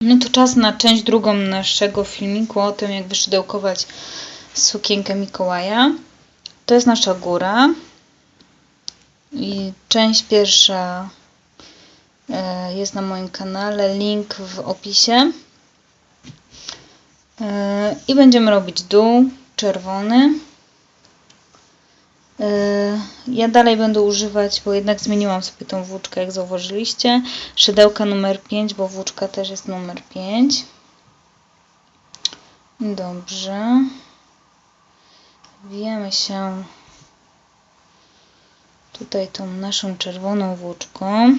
No to czas na część drugą naszego filmiku o tym, jak wyszydełkować sukienkę Mikołaja. To jest nasza góra. I część pierwsza e, jest na moim kanale, link w opisie. E, I będziemy robić dół czerwony. E, Ja dalej będę używać, bo jednak zmieniłam sobie tą włóczkę, jak zauważyliście. Szydełka numer 5, bo włóczka też jest numer 5. Dobrze. Wijemy się tutaj tą naszą czerwoną włóczką.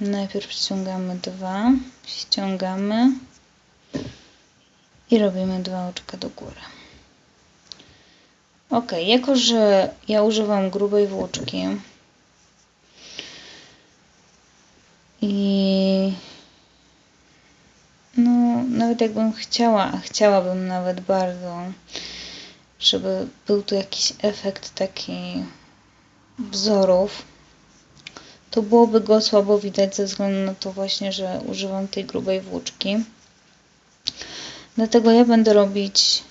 Najpierw ściągamy dwa, ściągamy i robimy dwa oczka do góry. Ok, jako że ja używam grubej włóczki i no, nawet jakbym chciała, chciałabym nawet bardzo, żeby był tu jakiś efekt taki wzorów, to byłoby go słabo widać ze względu na to właśnie, że używam tej grubej włóczki. Dlatego ja będę robić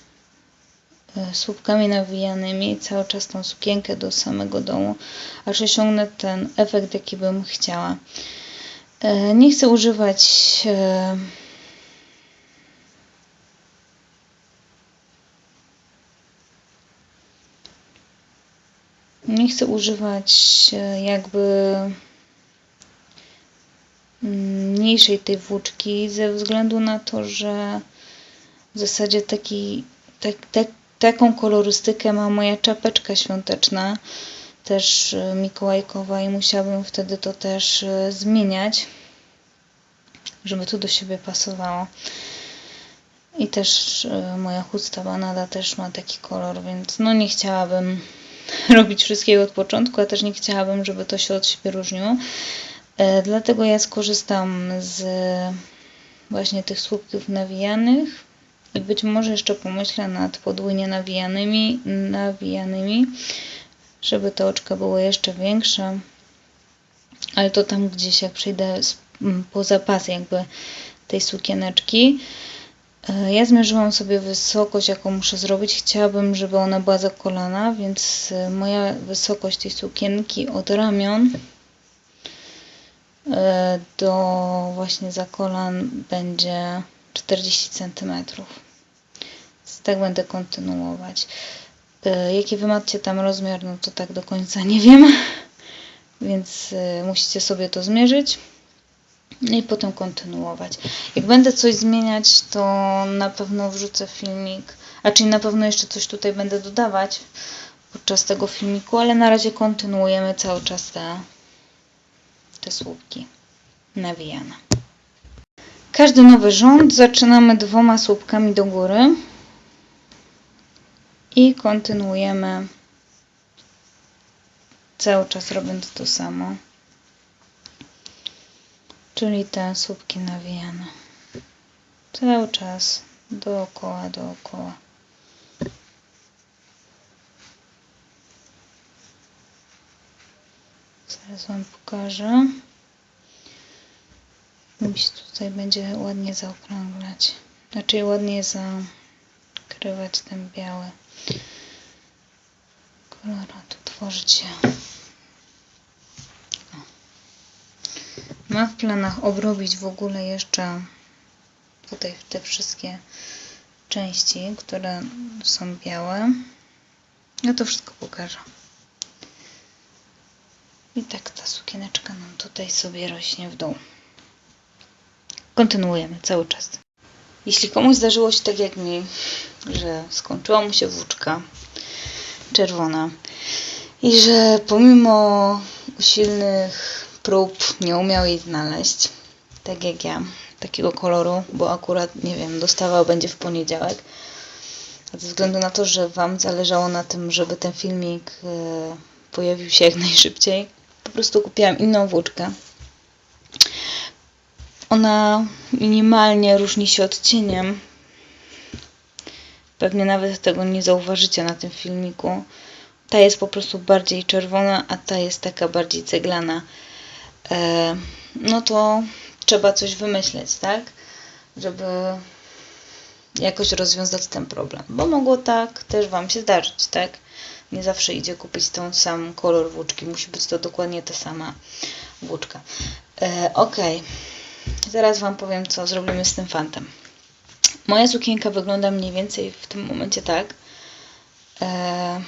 słupkami nawijanymi cały czas tą sukienkę do samego dołu, aż osiągnę ten efekt, jaki bym chciała. E, Nie chcę używać e, nie chcę używać e, jakby mm, mniejszej tej włóczki ze względu na to, że w zasadzie taki, tak, tak, taką kolorystykę ma moja czapeczka świąteczna, też e, mikołajkowa i musiałabym wtedy to też e, zmieniać, żeby to do siebie pasowało. I też e, moja chusta banada też ma taki kolor, więc no nie chciałabym robić wszystkiego od początku, a też nie chciałabym, żeby to się od siebie różniło. Dlatego ja skorzystam z właśnie tych słupków nawijanych i być może jeszcze pomyślę nad podwójnie nawijanymi, nawijanymi, żeby te oczka były jeszcze większe. Ale to tam gdzieś jak przyjdę z- m, po zapas jakby tej sukieneczki. E, Ja zmierzyłam sobie wysokość, jaką muszę zrobić. Chciałabym, żeby ona była za kolana, więc e, moja wysokość tej sukienki od ramion e, do właśnie za kolan będzie 40 cm. Tak będę kontynuować. E, Jaki wy macie tam rozmiar, no to tak do końca nie wiem, więc e, musicie sobie to zmierzyć. No i potem kontynuować. Jak będę coś zmieniać, to na pewno wrzucę filmik, a czyli na pewno jeszcze coś tutaj będę dodawać podczas tego filmiku, ale na razie kontynuujemy cały czas te, te słupki nawijane. Każdy nowy rząd zaczynamy dwoma słupkami do góry i kontynuujemy cały czas robiąc to samo czyli te słupki nawijane. Cały czas dookoła, dookoła. Zaraz Wam pokażę. Mi się tutaj będzie ładnie zaokrąglać. Znaczy ładnie zakrywać ten biały kolor. a Tu tworzyć się Mam w planach obrobić w ogóle jeszcze tutaj te wszystkie części, które są białe. Ja to wszystko pokażę. I tak ta sukieneczka nam tutaj sobie rośnie w dół. Kontynuujemy cały czas. Jeśli komuś zdarzyło się tak jak mi, że skończyła mu się włóczka czerwona i że pomimo usilnych prób nie umiał jej znaleźć, tak jak ja, takiego koloru, bo akurat, nie wiem, dostawa będzie w poniedziałek. Ze względu na to, że Wam zależało na tym, żeby ten filmik e, pojawił się jak najszybciej, po prostu kupiłam inną włóczkę. Ona minimalnie różni się odcieniem. Pewnie nawet tego nie zauważycie na tym filmiku. Ta jest po prostu bardziej czerwona, a ta jest taka bardziej ceglana. E, no to trzeba coś wymyśleć, tak? Żeby jakoś rozwiązać ten problem. Bo mogło tak też Wam się zdarzyć, tak? Nie zawsze idzie kupić ten sam kolor włóczki. Musi być to dokładnie ta sama włóczka. E, ok. Zaraz Wam powiem, co zrobimy z tym fantem. Moja sukienka wygląda mniej więcej w tym momencie tak. E,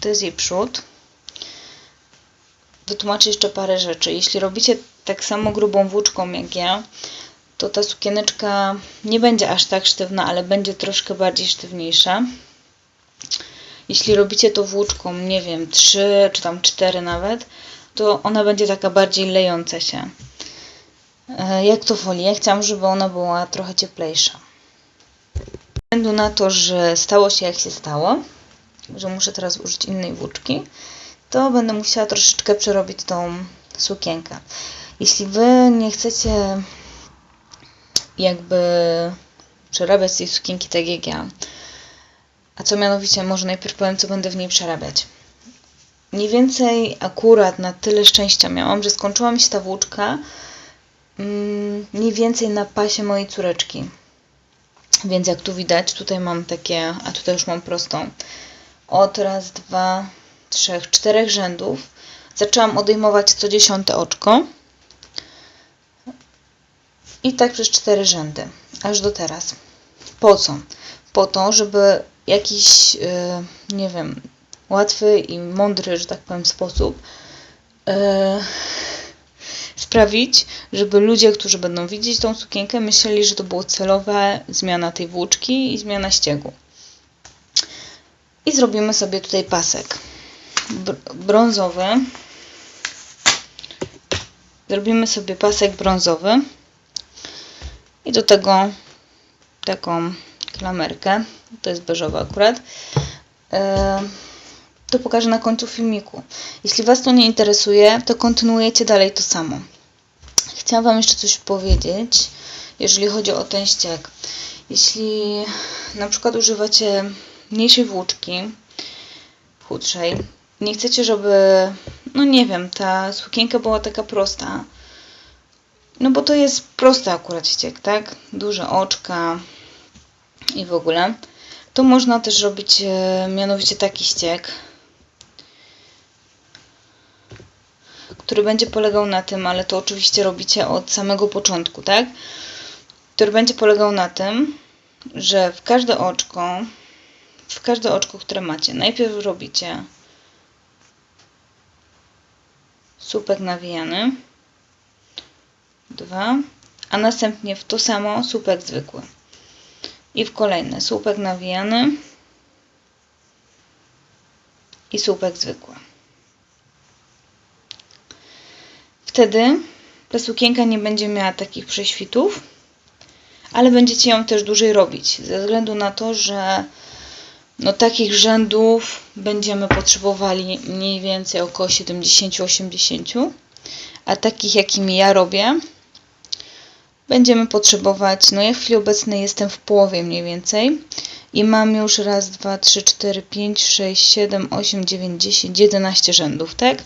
to jest jej przód. Wytłumaczę jeszcze parę rzeczy. Jeśli robicie tak samo grubą włóczką jak ja, to ta sukieneczka nie będzie aż tak sztywna, ale będzie troszkę bardziej sztywniejsza. Jeśli robicie to włóczką, nie wiem, 3 czy tam 4 nawet, to ona będzie taka bardziej lejąca się. E, Jak to woli? Ja chciałam, żeby ona była trochę cieplejsza. Ze względu na to, że stało się jak się stało, że muszę teraz użyć innej włóczki, to będę musiała troszeczkę przerobić tą sukienkę. Jeśli Wy nie chcecie jakby przerabiać tej sukienki tak jak ja, a co mianowicie, może najpierw powiem, co będę w niej przerabiać. Mniej więcej akurat na tyle szczęścia miałam, że skończyła mi się ta włóczka mniej więcej na pasie mojej córeczki. Więc jak tu widać, tutaj mam takie, a tutaj już mam prostą. Od raz, dwa, trzech, czterech rzędów. Zaczęłam odejmować co dziesiąte oczko. I tak przez cztery rzędy, aż do teraz. Po co? Po to, żeby jakiś, yy, nie wiem, łatwy i mądry, że tak powiem, sposób yy, sprawić, żeby ludzie, którzy będą widzieć tą sukienkę, myśleli, że to było celowe zmiana tej włóczki i zmiana ściegu. I zrobimy sobie tutaj pasek br- brązowy. Zrobimy sobie pasek brązowy i do tego taką klamerkę. To jest beżowa akurat. E, To pokażę na końcu filmiku. Jeśli Was to nie interesuje, to kontynuujecie dalej to samo. Chciałam Wam jeszcze coś powiedzieć, jeżeli chodzi o ten ścieg. Jeśli na przykład używacie mniejszej włóczki, chudszej, nie chcecie, żeby, no nie wiem, ta sukienka była taka prosta, no bo to jest prosty akurat ścieg, tak? Duże oczka i w ogóle. To można też robić e, mianowicie taki ścieg, który będzie polegał na tym, ale to oczywiście robicie od samego początku, tak? Który będzie polegał na tym, że w każde oczko, w każde oczko, które macie, najpierw robicie słupek nawijany, dwa, a następnie w to samo słupek zwykły. I w kolejne słupek nawijany i słupek zwykły. Wtedy ta sukienka nie będzie miała takich prześwitów, ale będziecie ją też dłużej robić, ze względu na to, że no takich rzędów będziemy potrzebowali mniej więcej około 70-80, a takich jakimi ja robię będziemy potrzebować, no ja w chwili obecnej jestem w połowie mniej więcej i mam już raz, dwa, trzy, cztery, pięć, sześć, siedem, osiem, dziewięć, dziesięć, jedenaście rzędów, tak?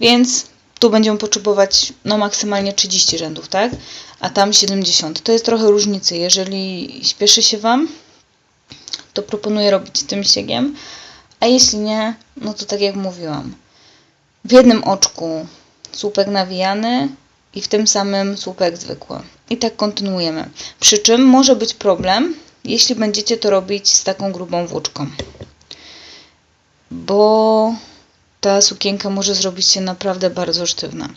Więc tu będziemy potrzebować no maksymalnie 30 rzędów, tak? A tam 70. To jest trochę różnicy. Jeżeli śpieszy się Wam, to proponuję robić tym ściegiem, a jeśli nie, no to tak jak mówiłam, w jednym oczku słupek nawijany i w tym samym słupek zwykły. I tak kontynuujemy. Przy czym może być problem, jeśli będziecie to robić z taką grubą włóczką. Bo ta sukienka może zrobić się naprawdę bardzo sztywna.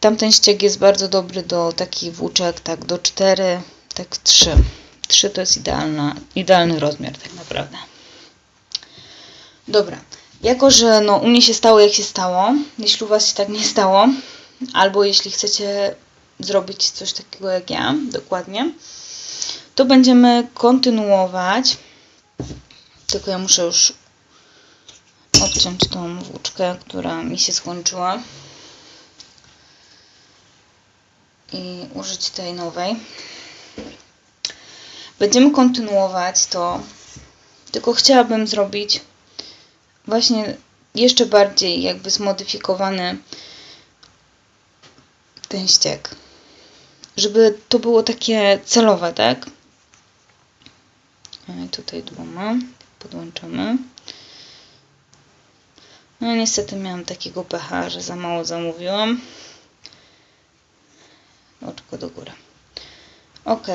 Tamten ścieg jest bardzo dobry do takich włóczek, tak do 4, tak 3. 3 to jest idealna, idealny rozmiar tak naprawdę. Dobra. Jako, że no, u mnie się stało jak się stało, jeśli u Was się tak nie stało, albo jeśli chcecie zrobić coś takiego jak ja, dokładnie, to będziemy kontynuować. Tylko ja muszę już odciąć tą włóczkę, która mi się skończyła i użyć tej nowej. Będziemy kontynuować to, tylko chciałabym zrobić właśnie jeszcze bardziej jakby zmodyfikowany ten ściek. Żeby to było takie celowe, tak? I tutaj dwoma podłączamy. No niestety miałam takiego pecha, że za mało zamówiłam. Oczko do góry. Ok,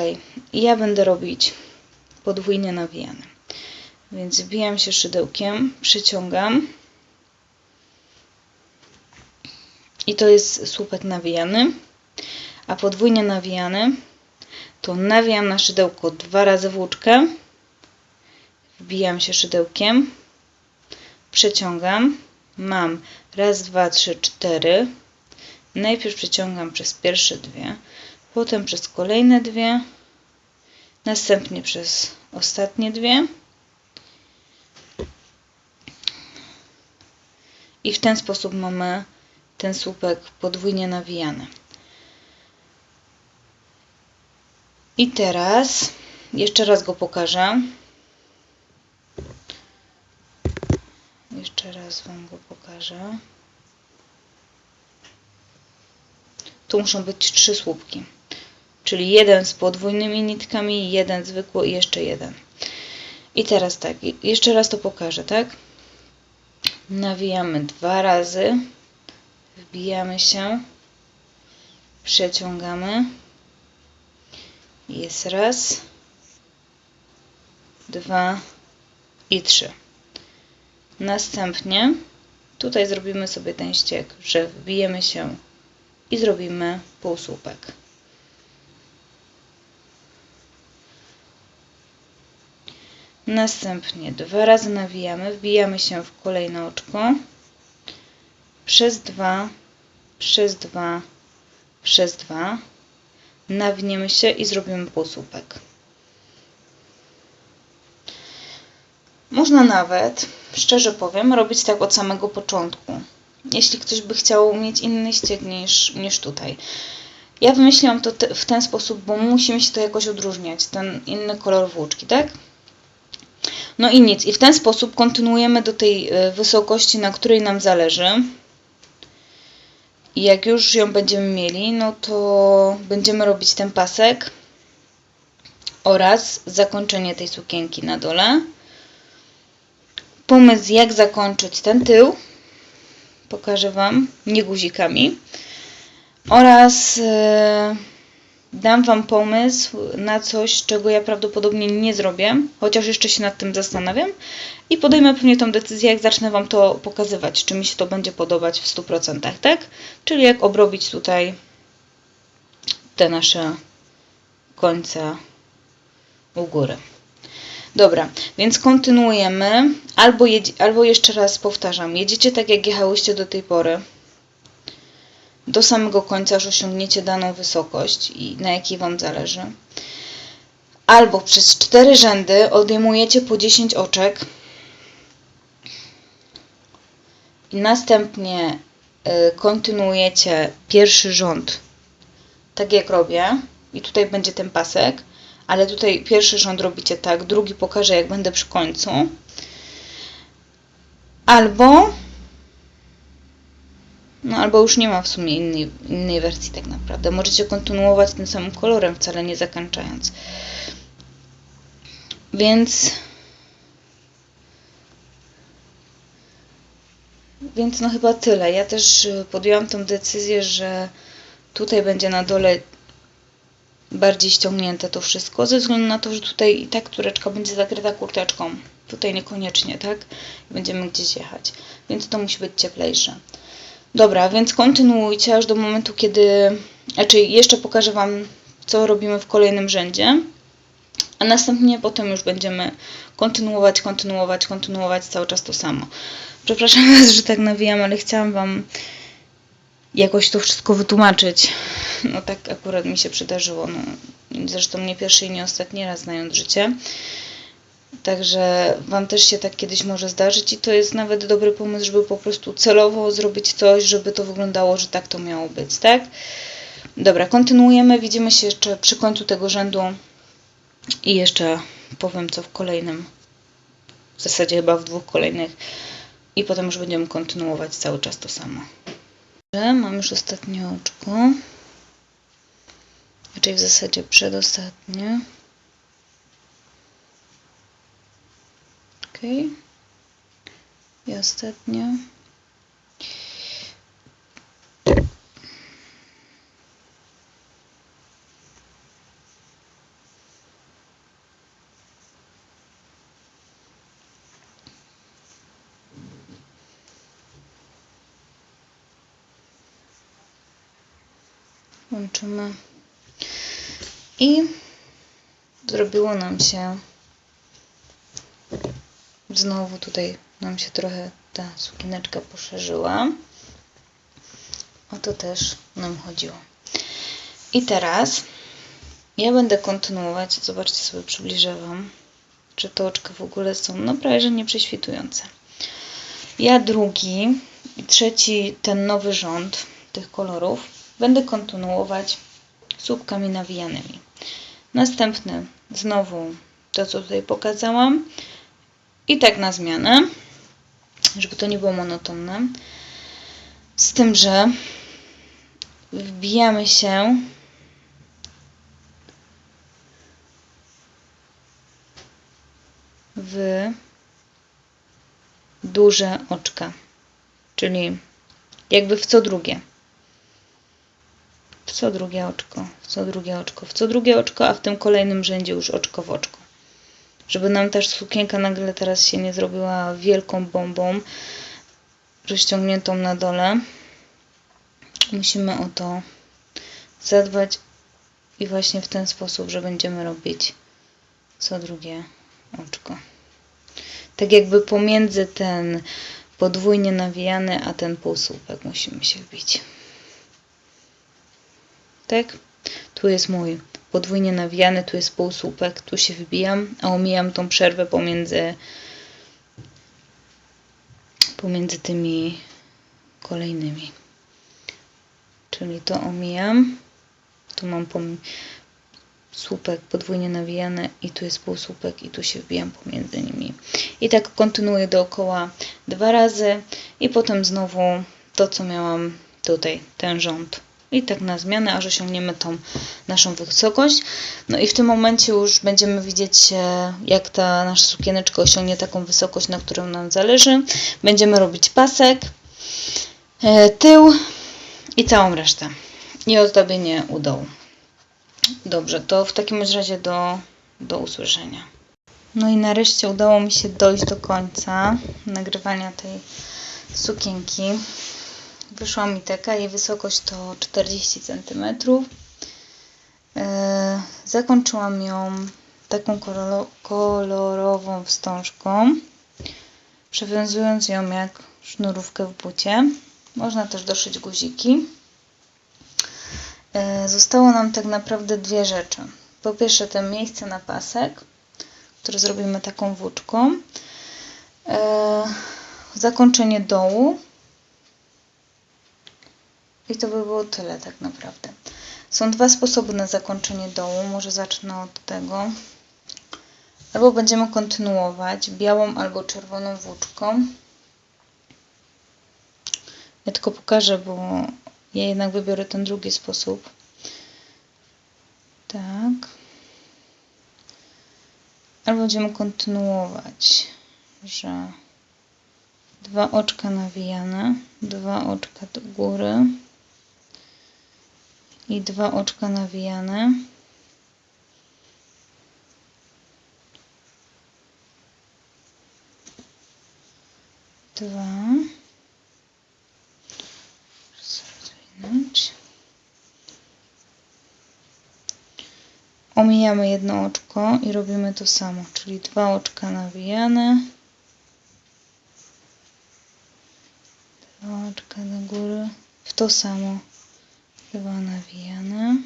ja będę robić podwójnie nawijane. Więc wbijam się szydełkiem, przyciągam. I to jest słupek nawijany. A podwójnie nawijany to nawijam na szydełko dwa razy włóczkę. Wbijam się szydełkiem. Przeciągam. Mam raz, dwa, trzy, cztery. Najpierw przeciągam przez pierwsze dwie, potem przez kolejne dwie, następnie przez ostatnie dwie. I w ten sposób mamy ten słupek podwójnie nawijany. I teraz jeszcze raz go pokażę. Jeszcze raz Wam go pokażę. Tu muszą być trzy słupki. Czyli jeden z podwójnymi nitkami, jeden zwykły i jeszcze jeden. I teraz tak, jeszcze raz to pokażę, tak? Nawijamy dwa razy, wbijamy się, przeciągamy. Jest raz, dwa i trzy. Następnie tutaj zrobimy sobie ten ściek, że wbijemy się i zrobimy półsłupek. Następnie dwa razy nawijamy, wbijamy się w kolejne oczko, przez dwa, przez dwa, przez dwa, nawiniemy się i zrobimy półsłupek. Można nawet, szczerze powiem, robić tak od samego początku. Jeśli ktoś by chciał mieć inny ściek niż, niż tutaj. Ja wymyśliłam to te, w ten sposób, bo musi mi się to jakoś odróżniać, ten inny kolor włóczki, tak? No i nic. I w ten sposób kontynuujemy do tej e, wysokości, na której nam zależy. I jak już ją będziemy mieli, no to będziemy robić ten pasek oraz zakończenie tej sukienki na dole. Pomysł, jak zakończyć ten tył, pokażę Wam, nie guzikami. Oraz e, dam Wam pomysł na coś, czego ja prawdopodobnie nie zrobię, chociaż jeszcze się nad tym zastanawiam. I podejmę pewnie tą decyzję, jak zacznę Wam to pokazywać, czy mi się to będzie podobać w 100%, tak? Czyli jak obrobić tutaj te nasze końce u góry. Dobra, więc kontynuujemy. Albo, albo jeszcze raz powtarzam, jedziecie tak, jak jechałyście do tej pory. Do samego końca, aż osiągniecie daną wysokość i na jakiej Wam zależy. Albo przez cztery rzędy odejmujecie po 10 oczek. I następnie y, kontynuujecie pierwszy rząd, tak jak robię. I tutaj będzie ten pasek ale tutaj pierwszy rząd robicie tak, drugi pokażę jak będę przy końcu. Albo no albo już nie ma w sumie innej, innej wersji tak naprawdę. Możecie kontynuować tym samym kolorem, wcale nie zakończając. Więc więc no chyba tyle. Ja też podjęłam tę decyzję, że tutaj będzie na dole bardziej ściągnięte to wszystko, ze względu na to, że tutaj i tak tureczka będzie zakryta kurteczką. Tutaj niekoniecznie, tak? Będziemy gdzieś jechać, więc to musi być cieplejsze. Dobra, więc kontynuujcie aż do momentu, kiedy... Znaczy, jeszcze pokażę Wam, co robimy w kolejnym rzędzie, a następnie potem już będziemy kontynuować, kontynuować, kontynuować cały czas to samo. Przepraszam Was, że tak nawijam, ale chciałam Wam jakoś to wszystko wytłumaczyć. No tak akurat mi się przydarzyło. No, zresztą nie pierwszy i nie ostatni raz znając życie. Także Wam też się tak kiedyś może zdarzyć i to jest nawet dobry pomysł, żeby po prostu celowo zrobić coś, żeby to wyglądało, że tak to miało być, tak? Dobra, kontynuujemy. Widzimy się jeszcze przy końcu tego rzędu i jeszcze powiem co w kolejnym, w zasadzie chyba w dwóch kolejnych i potem już będziemy kontynuować cały czas to samo. Mam już ostatnie oczko. Raczej w zasadzie przedostatnie. Ok. I ostatnie. Łączymy. I zrobiło nam się znowu tutaj nam się trochę ta sukieneczka poszerzyła. O to też nam chodziło. I teraz ja będę kontynuować. Zobaczcie sobie, przybliżę Wam, że te oczka w ogóle są no prawie, że nieprześwitujące. Ja drugi i trzeci, ten nowy rząd tych kolorów będę kontynuować słupkami nawijanymi. Następny znowu to, co tutaj pokazałam. I tak na zmianę, żeby to nie było monotonne. Z tym, że wbijamy się w duże oczka, czyli jakby w co drugie. Co drugie oczko, co drugie oczko, w co drugie oczko, a w tym kolejnym rzędzie już oczko w oczko. Żeby nam też sukienka nagle teraz się nie zrobiła wielką bombą rozciągniętą na dole. Musimy o to zadbać i właśnie w ten sposób, że będziemy robić co drugie oczko. Tak jakby pomiędzy ten podwójnie nawijany, a ten półsłupek musimy się wbić. Tu jest mój podwójnie nawijany, tu jest półsłupek, tu się wbijam, a omijam tą przerwę pomiędzy pomiędzy tymi kolejnymi. Czyli to omijam, tu mam słupek podwójnie nawijany i tu jest półsłupek i tu się wbijam pomiędzy nimi. I tak kontynuuję dookoła dwa razy i potem znowu to, co miałam tutaj, ten rząd i tak na zmianę, aż osiągniemy tą naszą wysokość. No i w tym momencie już będziemy widzieć, jak ta nasza sukieneczka osiągnie taką wysokość, na którą nam zależy. Będziemy robić pasek, e, tył i całą resztę. I ozdobienie u dołu. Dobrze, to w takim razie do, do usłyszenia. No i nareszcie udało mi się dojść do końca nagrywania tej sukienki. Wyszła mi taka, jej wysokość to 40 cm. E, zakończyłam ją taką kolorową wstążką, przewiązując ją jak sznurówkę w bucie. Można też doszyć guziki. E, zostało nam tak naprawdę dwie rzeczy. Po pierwsze, to miejsce na pasek, które zrobimy taką włóczką. E, zakończenie dołu i to by było tyle tak naprawdę. Są dwa sposoby na zakończenie dołu. Może zacznę od tego. Albo będziemy kontynuować białą albo czerwoną włóczką. Ja tylko pokażę, bo ja jednak wybiorę ten drugi sposób. Tak. Albo będziemy kontynuować, że dwa oczka nawijane, dwa oczka do góry i dwa oczka nawijane. Dwa. Omijamy jedno oczko i robimy to samo, czyli dwa oczka nawijane. Dwa oczka do góry w to samo dwa nawijane.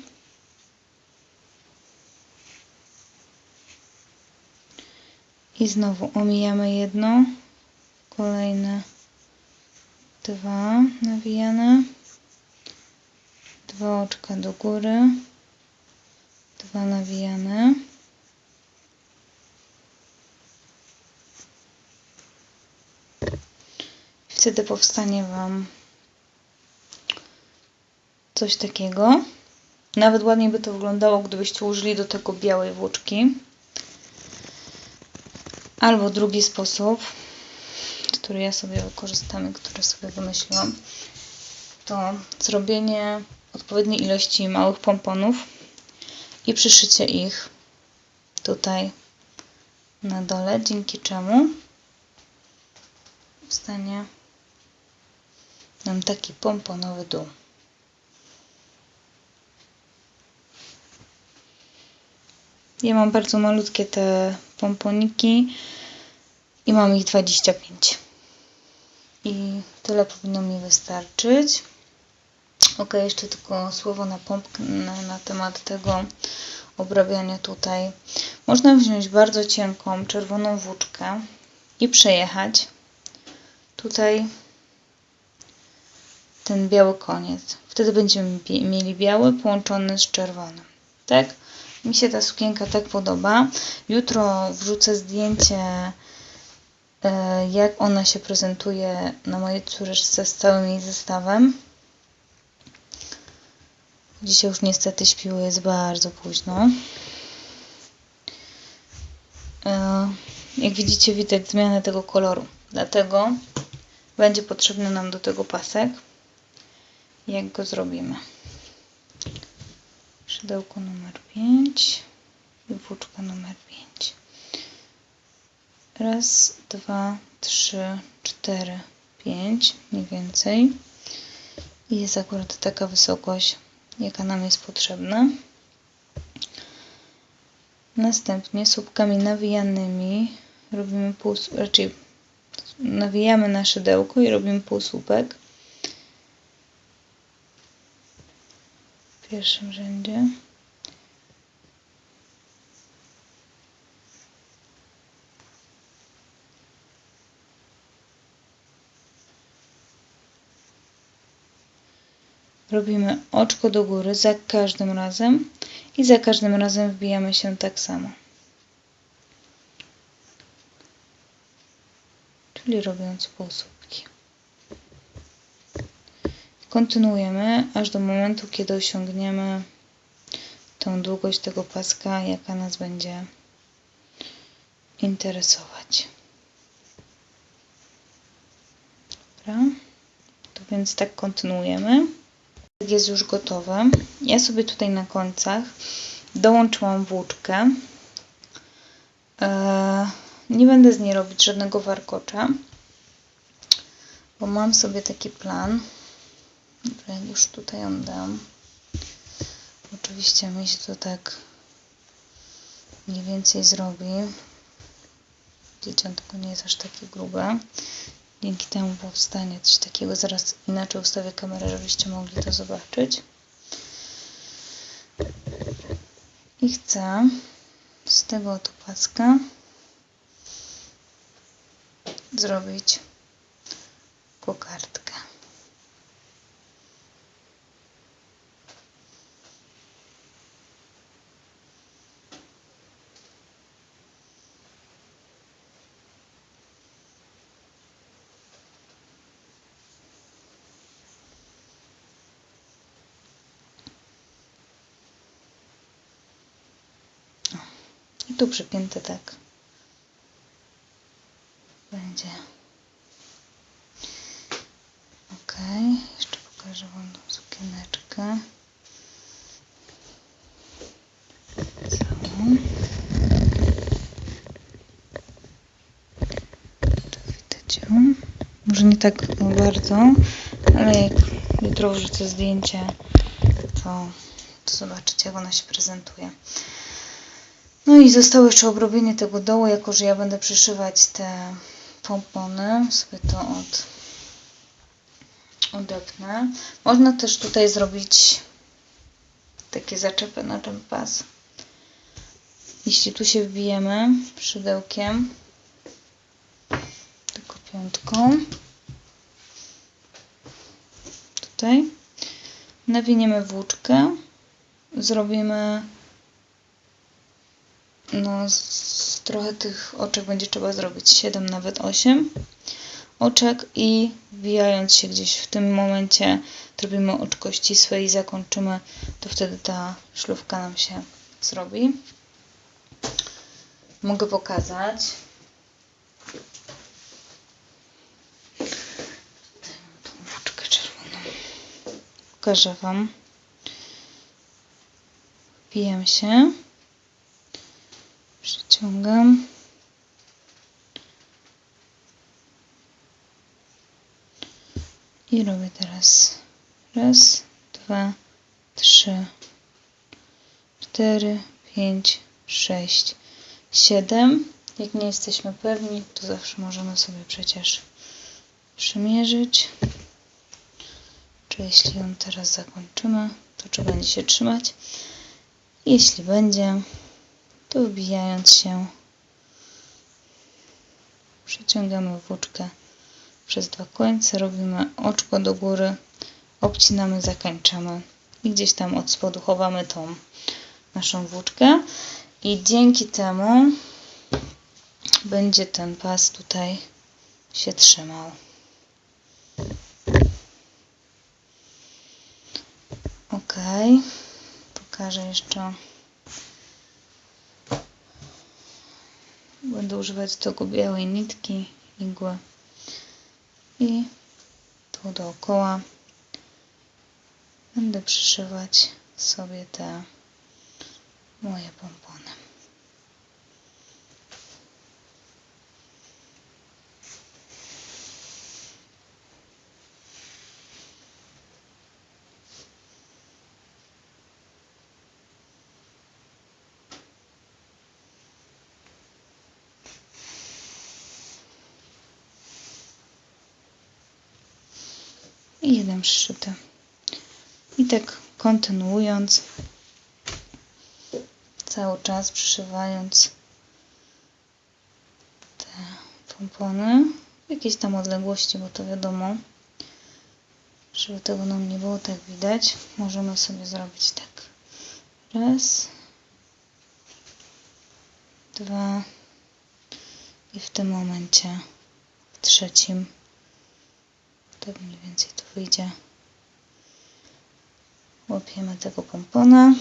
I znowu omijamy jedno, kolejne dwa nawijane, dwa oczka do góry, dwa nawijane. Wtedy powstanie Wam coś takiego. Nawet ładniej by to wyglądało, gdybyście użyli do tego białej włóczki. Albo drugi sposób, który ja sobie wykorzystam i który sobie wymyśliłam, to zrobienie odpowiedniej ilości małych pomponów i przyszycie ich tutaj na dole, dzięki czemu powstanie nam taki pomponowy dół. Ja mam bardzo malutkie te pomponiki i mam ich 25. I tyle powinno mi wystarczyć. Ok, jeszcze tylko słowo na pompkę na, temat tego obrabiania tutaj. Można wziąć bardzo cienką czerwoną włóczkę i przejechać tutaj ten biały koniec. Wtedy będziemy mieli biały połączony z czerwonym. Tak? Mi się ta sukienka tak podoba. Jutro wrzucę zdjęcie, e, jak ona się prezentuje na mojej córeczce z całym jej zestawem. Dzisiaj już niestety śpiło, jest bardzo późno. E, jak widzicie, widać zmianę tego koloru. Dlatego będzie potrzebny nam do tego pasek. Jak go zrobimy? Szydełko numer 5 i włóczka numer 5. Raz, dwa, trzy, cztery, pięć, mniej więcej. I jest akurat taka wysokość, jaka nam jest potrzebna. Następnie słupkami nawijanymi robimy pół, raczej nawijamy na szydełko i robimy półsłupek. W pierwszym rzędzie. Robimy oczko do góry za każdym razem i za każdym razem wbijamy się tak samo. czyli robiąc półsłupki. Kontynuujemy aż do momentu, kiedy osiągniemy tą długość tego paska, jaka nas będzie interesować. Dobra. To więc tak kontynuujemy. Jest już gotowe. Ja sobie tutaj na końcach dołączyłam włóczkę. Eee, nie będę z niej robić żadnego warkocza, bo mam sobie taki plan. Dobra, już tutaj ją dam. Oczywiście mi się to tak mniej więcej zrobi. Dzieciątko nie jest aż takie grube. Dzięki temu powstanie coś takiego. Zaraz inaczej ustawię kamerę, żebyście mogli to zobaczyć. I chcę z tego oto paska zrobić kokardkę. I tu przypięte tak będzie. Ok, jeszcze pokażę Wam tą sukieneczkę. Całą. Tu widać ją. Może nie tak bardzo, ale jak jutro wrzucę zdjęcie, to, to zobaczycie, jak ona się prezentuje. No i zostało jeszcze obrobienie tego dołu, jako że ja będę przyszywać te pompony. Sobie to od, odepnę. Można też tutaj zrobić takie zaczepy na ten pas. Jeśli tu się wbijemy szydełkiem, tylko piątką, tutaj, nawiniemy włóczkę, zrobimy no z, trochę tych oczek będzie trzeba zrobić 7 nawet 8 oczek i wbijając się gdzieś w tym momencie zrobimy oczko ścisłe i zakończymy, to wtedy ta szlówka nam się zrobi. Mogę pokazać. Pokażę Wam. Wbijam się. Przyciągam. I robię teraz raz, dwa, trzy, cztery, pięć, sześć, siedem. Jak nie jesteśmy pewni, to zawsze możemy sobie przecież przymierzyć. Czy jeśli ją teraz zakończymy, to czy będzie się trzymać? Jeśli będzie, to wbijając się przeciągamy włóczkę przez dwa końce, robimy oczko do góry, obcinamy, zakończamy i gdzieś tam od spodu chowamy tą naszą włóczkę i dzięki temu będzie ten pas tutaj się trzymał. Ok, pokażę jeszcze. Będę używać tego białej nitki, igły i tu dookoła będę przyszywać sobie te moje pompony. I jeden przyszyty. I tak kontynuując, cały czas przyszywając te pompony w jakiejś tam odległości, bo to wiadomo, żeby tego nam nie było tak widać, możemy sobie zrobić tak. Raz, dwa i w tym momencie w trzecim tak mniej więcej to wyjdzie. Łapiemy tego pompona,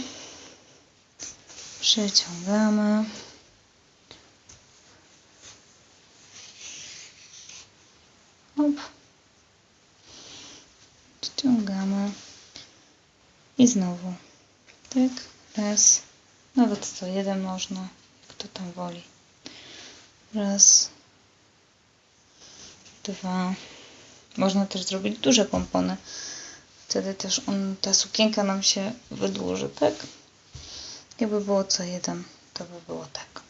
przeciągamy. Hop. Ściągamy i znowu tak, raz, nawet to jeden można, kto tam woli. Raz, dwa, można też zrobić duże pompony. Wtedy też on, ta sukienka nam się wydłuży, tak? Jakby było co jeden, to by było tak.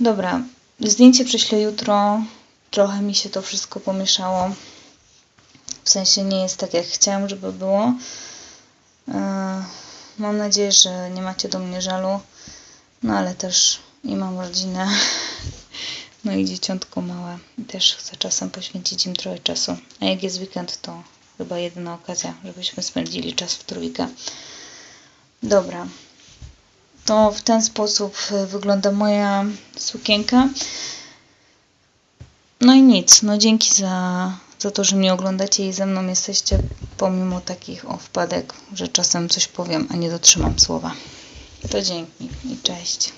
Dobra, zdjęcie prześlę jutro. Trochę mi się to wszystko pomieszało. W sensie nie jest tak, jak chciałam, żeby było. Yy, mam nadzieję, że nie macie do mnie żalu. No ale też i mam rodzinę. No i dzieciątko małe. Też chcę czasem poświęcić im trochę czasu. A jak jest weekend, to chyba jedyna okazja, żebyśmy spędzili czas w trójkę. Dobra. To w ten sposób wygląda moja sukienka. No i nic. No dzięki za, za to, że mnie oglądacie i ze mną jesteście, pomimo takich o że czasem coś powiem, a nie dotrzymam słowa. To dzięki i cześć.